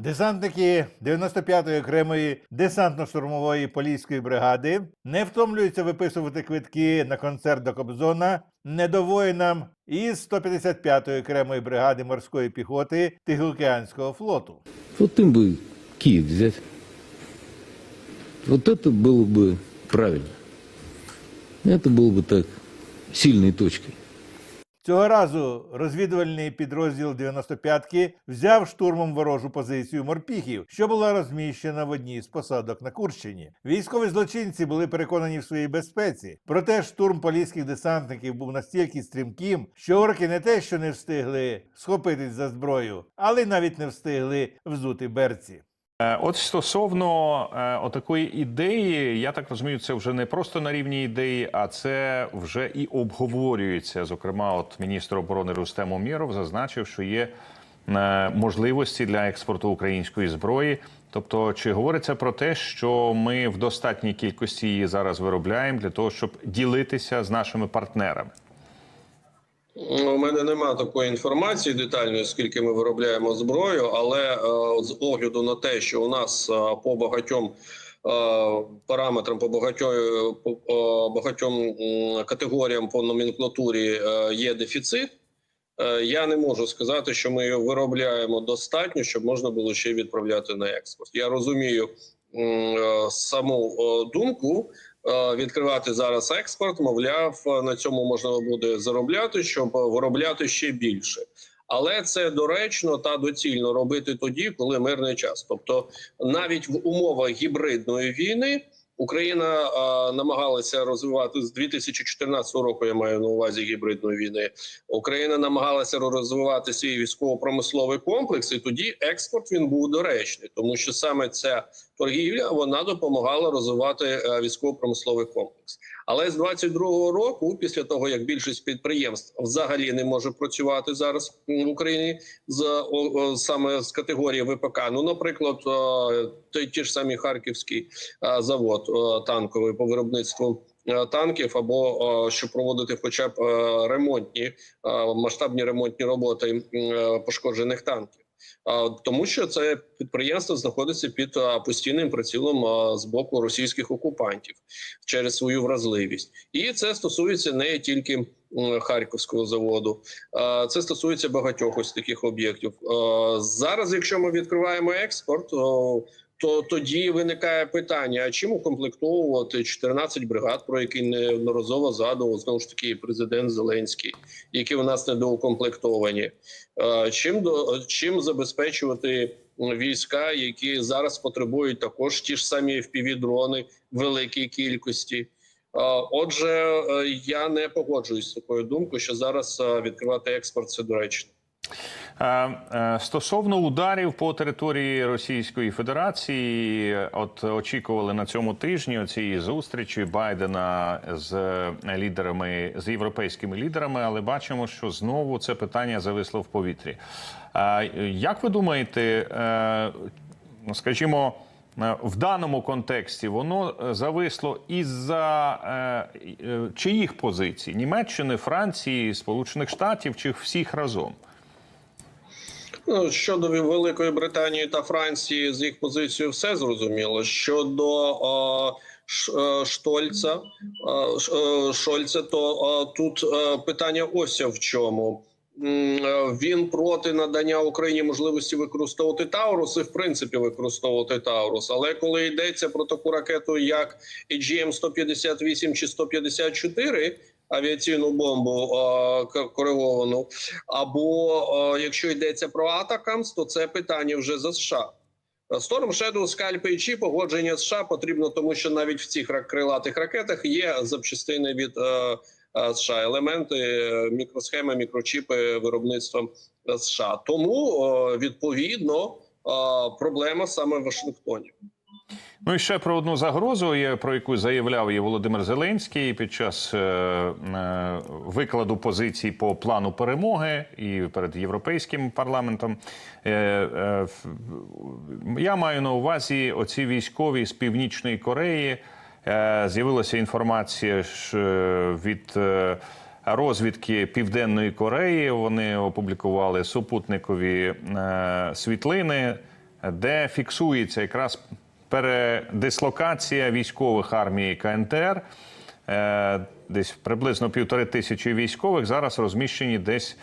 Десантники 95-ї окремої десантно-штурмової поліської бригади не втомлюються виписувати квитки на концерт до Кобзона недовоїнам із 155-ї окремої бригади морської піхоти Тихоокеанського флоту. Вот им бы Киев взять. Вот это было бы правильно. Это было бы так сильной точкой. Цього разу розвідувальний підрозділ 95-ки взяв штурмом ворожу позицію морпіхів, що була розміщена в одній з посадок на Курщині. Військові злочинці були переконані в своїй безпеці. Проте штурм поліських десантників був настільки стрімким, що орки не те, що не встигли схопитись за зброю, але й навіть не встигли взути берці. Е, От стосовно е, отакої ідеї, я так розумію, це вже не просто на рівні ідеї, а це вже і обговорюється. Зокрема, от міністр оборони Рустем Умєров зазначив, що є е, можливості для експорту української зброї. Тобто, чи говориться про те, що ми в достатній кількості її зараз виробляємо для того, щоб ділитися з нашими партнерами? У мене немає такої інформації детальної, скільки ми виробляємо зброю, але е, з огляду на те, що у нас е, по багатьом е, параметрам, по багатьом, по багатьом категоріям по номенклатурі є дефіцит. Я не можу сказати, що ми виробляємо достатньо, щоб можна було ще відправляти на експорт. Я розумію саму е, думку е, відкривати зараз експорт. Мовляв, е, на цьому можна буде заробляти, щоб виробляти ще більше. Але це доречно та доцільно робити тоді, коли мирний час. Тобто, навіть в умовах гібридної війни Україна е, намагалася розвивати з 2014 року. Я маю на увазі гібридної війни. Україна намагалася розвивати свій військово-промисловий комплекс, і тоді експорт він був доречний, тому що саме ця торгівля вона допомагала розвивати е, військово-промисловий комплекс. Але з 22-го року, після того як більшість підприємств взагалі не може працювати зараз в Україні з о, о, саме з категорії ВПК. Ну, наприклад, е, той ті ж самі харківський завод танковий по виробництву. е, Танків або е, щоб проводити, хоча б е, ремонтні е, масштабні ремонтні роботи е, пошкоджених танків, тому що це підприємство знаходиться під постійним прицілом з боку російських окупантів через свою вразливість, і це стосується не тільки Харківського заводу, це стосується багатьох ось таких об'єктів. Зараз, якщо ми відкриваємо експорт, то тоді виникає питання: а чим укомплектовувати 14 бригад, про які неодноразово згадував знову ж таки президент Зеленський, які у нас недоукомплектовані. Е, Чим до чим забезпечувати війська, які зараз потребують також ті ж самі FPV-дрони в великій кількості? Е, Отже, е, я не погоджуюсь з такою думкою, що зараз відкривати експорт це доречно. Е, Стосовно ударів по території Російської Федерації, от очікували на цьому тижні цієї зустрічі Байдена з лідерами з європейськими лідерами, але бачимо, що знову це питання зависло в повітрі. Як ви думаєте, е, ну, скажімо? е, В даному контексті воно зависло із-за е, е, чиїх позицій? Німеччини, Франції, Сполучених Штатів чи всіх разом? Ну, щодо Великої Британії та Франції, з їх позицією все зрозуміло. Щодо Ш- е, Штольца, Ш- е, Шольца, то е, тут е, питання ось в чому. Він проти надання Україні можливості використовувати Таурус і в принципі використовувати Таурус. Але коли йдеться про таку ракету, як AGM 158 чи 154, авіаційну бомбу е, кориговану, або е, якщо йдеться про Атакамс, то це питання вже за США. Storm Shadow, Scalp і Чі погодження США потрібно, тому що навіть в цих крилатих ракетах є запчастини від е, е, США, елементи, е, мікросхеми, мікрочіпи виробництва США. Тому е, відповідно е, проблема саме в Вашингтоні. Ну і ще про одну загрозу, про яку заявляв і Володимир Зеленський під час е, е, викладу позицій по плану перемоги і перед європейським парламентом. Е, я маю на увазі оці військові з північної Кореї. З'явилася інформація від. Розвідки Південної Кореї вони опублікували супутникові світлини де фіксується якраз передислокація військових армії КНТР. Е, Десь приблизно півтори тисячі військових зараз розміщені десь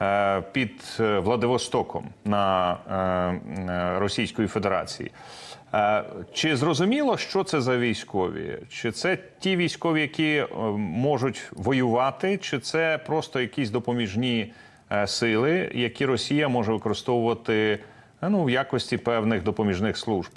е, під е, Владивостоком на Російської Федерації. Чи зрозуміло, що це за військові? Чи це ті військові, які можуть воювати, чи це просто якісь допоміжні сили, які Росія може використовувати ну, в якості певних допоміжних служб?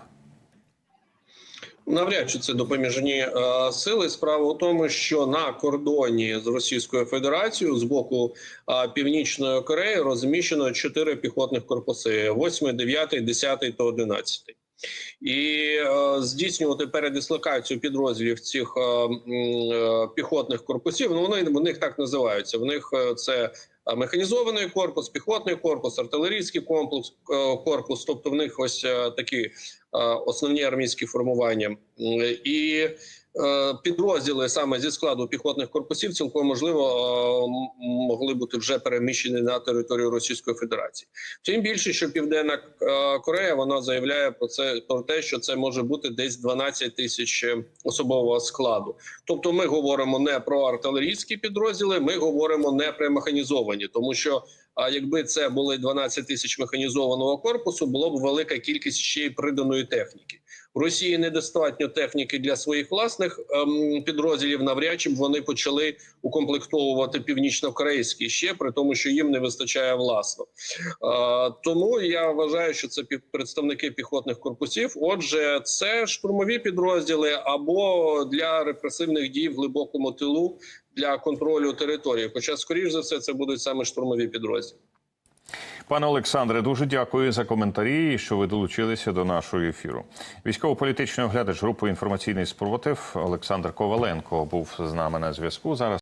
Навряд чи це допоміжні е, сили. Справа у тому, що на кордоні з Російською Федерацією з боку е, Північної Кореї розміщено чотири піхотних корпуси: 8, 9, 10 та 11. І е, здійснювати передислокацію підрозділів цих піхотних корпусів. Ну вони в них так називаються. В них це механізований корпус, піхотний корпус, артилерійський комплекс корпус. Тобто в них ось такі основні армійські формування і е, підрозділи саме зі складу піхотних корпусів цілком можливо е, могли бути вже переміщені на територію Російської Федерації. Тим більше, що Південна е, Корея вона заявляє про це про те, що це може бути десь 12 тисяч е, особового складу. Тобто, ми говоримо не про артилерійські підрозділи, ми говоримо не про механізовані, тому що. А якби це були 12 тисяч механізованого корпусу, було б велика кількість ще й приданої техніки. В Росії недостатньо техніки для своїх власних ем, підрозділів. Навряд чи б вони почали укомплектовувати північно-корейські ще при тому, що їм не вистачає власно. Е, тому я вважаю, що це представники піхотних корпусів. Отже, це штурмові підрозділи або для репресивних дій в глибокому тилу для контролю території. Хоча, скоріш за все, це будуть саме штурмові підрозділи. Пане Олександре, дуже дякую за коментарі, що ви долучилися до нашого ефіру. Військово-політичний оглядач групи інформаційний спротив Олександр Коваленко був з нами на зв'язку. Зараз.